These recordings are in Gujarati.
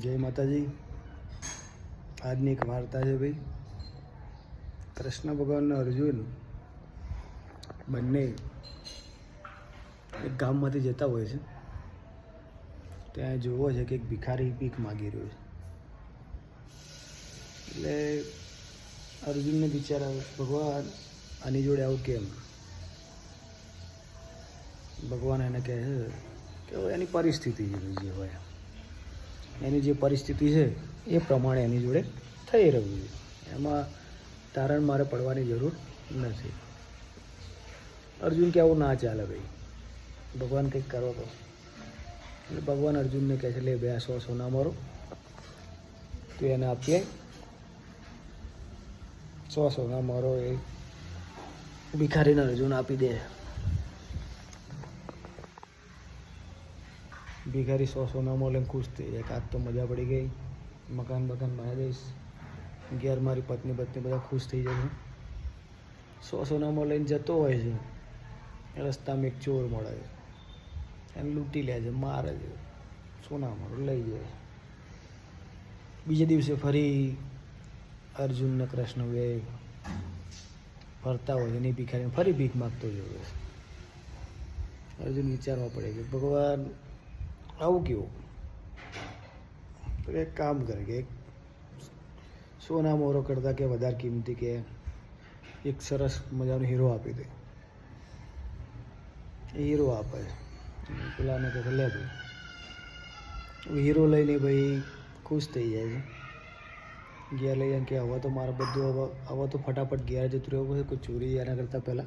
જય માતાજી. આજની એક વાર્તા છે ભાઈ. કૃષ્ણ ભગવાન અને અર્જુન બંને એક ગામમાંથી જતા હોય છે. ત્યાં જોવો છે કે એક ભિખારી ભીખ માગી રહ્યો છે. એટલે અર્જુનને વિચાર આવે ભગવાન, આની જોડે આવું કેમ? ભગવાન એને કહે છે કે એની પરિસ્થિતિ જે હોય. એની જે પરિસ્થિતિ છે, એ પ્રમાણે એની જોડે થઈ રહ્યું છે. એમાં તારણ મારે પડવાની જરૂર નથી. અર્જુન કે આવું ના ચાલે ભાઈ. ભગવાન કંઈક કરો તો. એટલે ભગવાન અર્જુનને કહે છે, લે બે, આ સો, સોના મારો. તો એને આપીએ સો, સોના મારો એ ભિખારીને અર્જુન આપી દે. ભિખારી સો સોનામાં લઈને ખુશ થઈ જાય. આજ તો મજા પડી ગઈ. મકાન બકાન બનાવી દઈશ. ઘેર મારી પત્ની પત્ની બધા ખુશ થઈ જશે. સો સોનામાં લઈને જતો હોય છે. રસ્તામાં એક ચોર મળે છે. એને લૂંટી લે છે, મારે છે. સોનામાં લઈ જાય બીજે દિવસે ફરી અર્જુન ને કૃષ્ણ બે ફરતા હોય એની ભિખારી ફરી ભીખ માગતો છે. અર્જુન વિચારવા પડે કે ભગવાન આવું કેવું? તો એક કામ કરે કે સોના મોરો કરતાં કે વધારે કિંમતી કે એક સરસ મજાનો હીરો આપી દે. હીરો આપે. પેલાને કે લે ભાઈ. હીરો લઈને ભાઈ ખુશ થઈ જાય છે. ગેર લઈ જાય કે હવે તો મારે બધું હવે હવે તો ફટાફટ ગિયર જતું રહેવું છે કોઈ ચોરી એના કરતાં પહેલાં.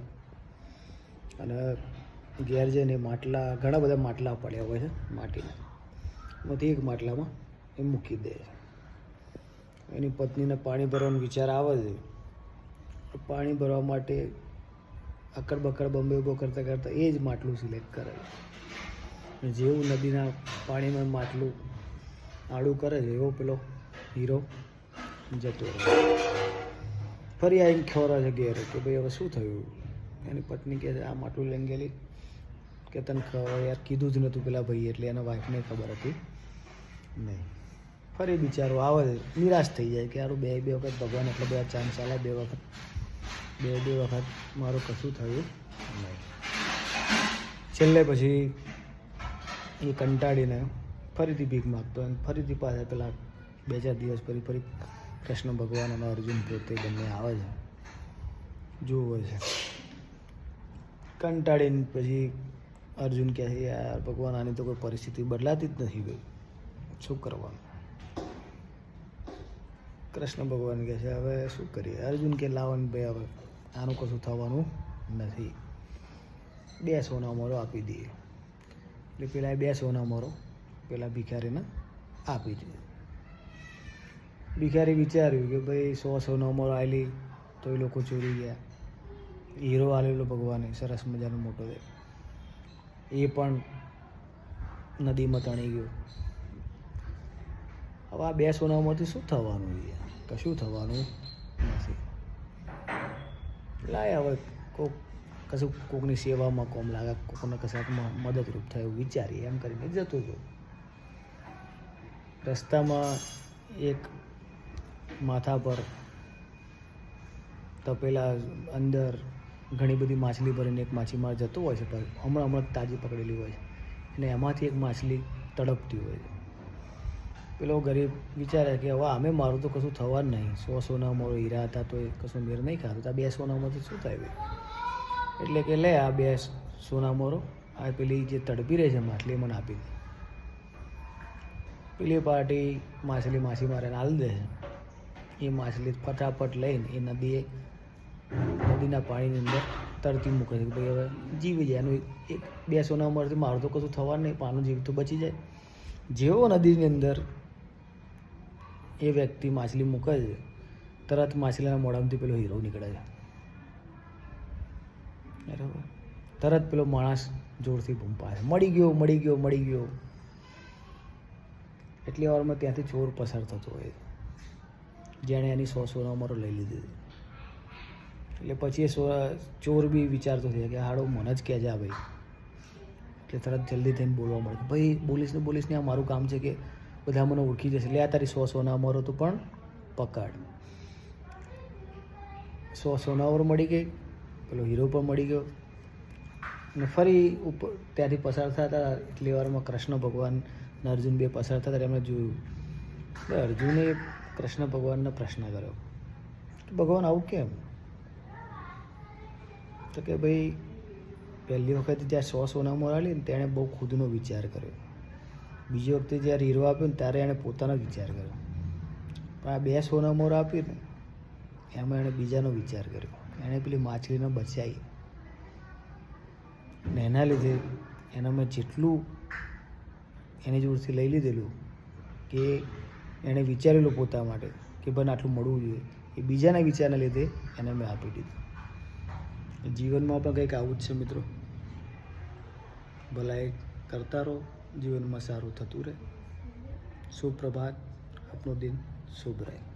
અને ઘેર જઈને માટલા, ઘણા બધા માટલા પડ્યા હોય છે માટીના. એમાંથી એક માટલામાં એ મૂકી દે છે. એની પત્નીને પાણી ભરવાનો વિચાર આવે છે. પાણી ભરવા માટે અકડ બકડ બમ્બે ઊભો કરતાં કરતાં એ જ માટલું સિલેક્ટ કરે છે. જેવું નદીના પાણીમાં માટલું આડું કરે છે, એવો પેલો હીરો જતો રહે ફરી આવીને ખોરા છે ઘેર કે ભાઈ હવે શું થયું? એની પત્ની કહે છે, આ માટલું લઈને ગયેલી કે તને યાર, કીધું જ નહોતું પેલા ભાઈ એટલે એના વાઈફને ખબર હતી. નહીં. ફરી બિચારો આવે, નિરાશ થઈ જાય કે યાર બે બે વખત ભગવાન એટલા બધા ચાન્સ ચાલ્યા બે વખત, બે બે વખત મારું કશું થયું નહીં. છેલ્લે પછી એ કંટાળીને ફરીથી ભીખ માગતો અને ફરીથી પાછા પેલા બે, ચાર દિવસ પછી ફરી કૃષ્ણ ભગવાન અને અર્જુન પોતે બંને આવે છે. જોવે છે. કંટાળીને પછી અર્જુન કહે છે યાર, ભગવાન, આની તો કોઈ પરિસ્થિતિ બદલાતી જ નથી ભાઈ. શું કરવાનું? કૃષ્ણ ભગવાન કહે છે, હવે શું કરીએ? અર્જુન કે લાવવાનું ભાઈ, હવે આનું કશું થવાનું નથી. બે સોના મોરો આપી દઈએ. એટલે પેલા બે સોના મોરો પેલા ભિખારીને આપી દીધું. ભિખારી વિચાર્યું કે, ભાઈ, સો સોના મોરો આવેલી તો એ લોકો ચોરી ગયા. હીરો આવેલો ભગવાને, સરસ મજાનો મોટો છે એ પણ નદીમાં તણી ગયો. હવે આ બે સોનામાંથી શું થવાનું છે? કશું થવાનું નથી. લાય હવે કોક કશું કોકની સેવામાં કોમ લાગે, કોકને કશાકમાં મદદરૂપ થાય એવું વિચારીએ, એમ કરીને જતો હતો રસ્તામાં એક માથા પર તપેલા અંદર ઘણી બધી માછલી ભરીને એક માછીમાર જતો હોય છે હમણાં હમણાં તાજી પકડેલી હોય છે. અને એમાંથી એક માછલી તડપતી હોય છે. પેલો ગરીબ વિચારે કે હવે અમે મારું તો કશું થવા જ નહીં. સો સોના મારો હીરા હતા તો એ કશું મેર નહીં ખાતું. આ બે સોનામાંથી શું થાય એટલે કે લે આ બે સોના મોરો આ પેલી જે તડપી રહી છે માછલી મને આપી દે. પેલી પાર્ટી માછલી માછીમારે હાલ દે છે. એ માછલી ફટાફટ લઈને એ નદીએ નદીના પાણીની અંદર તરતી મૂકે છે ભાઈ હવે જીવી જાય. એનું એક બે સોના મળતી મારું તો કશું થવાનું નહીં પાનું તો બચી જાય. જેવો નદીની અંદર એ વ્યક્તિ માછલી મૂકે છે, તરત માછલીના મોઢામાંથી પેલો હીરો નીકળે છે. બરાબર. તરત પેલો માણસ જોરથી પાડે મળી ગયો મળી ગયો મળી ગયો. એટલી વારમાં ત્યાંથી ચોર પસાર થતો હોય જેણે એની સો સોના મારો લઈ લીધી એટલે પછી એ ચોર બી વિચારતો થયો કે હાડો મને જ કહેજે આ ભાઈ. એટલે તરત જલ્દી થઈને બોલવા મળે ભાઈ પોલીસને ને બોલીશ ને આ મારું કામ છે કે બધા મને ઓળખી જશે. લે આ તારી સો સોના અમારો તો પણ પકડ. સો સોનાવર મળી ગઈ. પેલો હીરો પણ મળી ગયો. અને ફરી ઉપર ત્યાંથી પસાર થતા એટલી વારમાં કૃષ્ણ ભગવાન અને અર્જુન બે પસાર થતા એમણે જોયું. એટલે અર્જુને કૃષ્ણ ભગવાનને પ્રશ્ન કર્યો ભગવાન આવું કેમ? તો કે ભાઈ, પહેલી વખત જ્યાં સો સોના મોરાલી ને તેણે બહુ ખુદનો વિચાર કર્યો. બીજી વખતે જ્યારે હીરો આપ્યો ને ત્યારે એણે પોતાનો વિચાર કર્યો. પણ આ બે સોના મોર આપ્યું ને, એમાં એણે બીજાનો વિચાર કર્યો. એણે પેલી માછલીને બચાવી. ને એના લીધે એના મેં જેટલું એની જોડથી લઈ લીધેલું કે એણે વિચારેલું પોતા માટે કે ભાઈ આટલું મળવું જોઈએ. એ બીજાના વિચારના લીધે એને મેં આપી દીધું. જીવનમાં પણ કંઈક આવું જ છે મિત્રો. ભલાઈ કરતા રહો, જીવનમાં સારું થતું રહે. સુપ્રભાત, આપનો દિન શુભ રહે.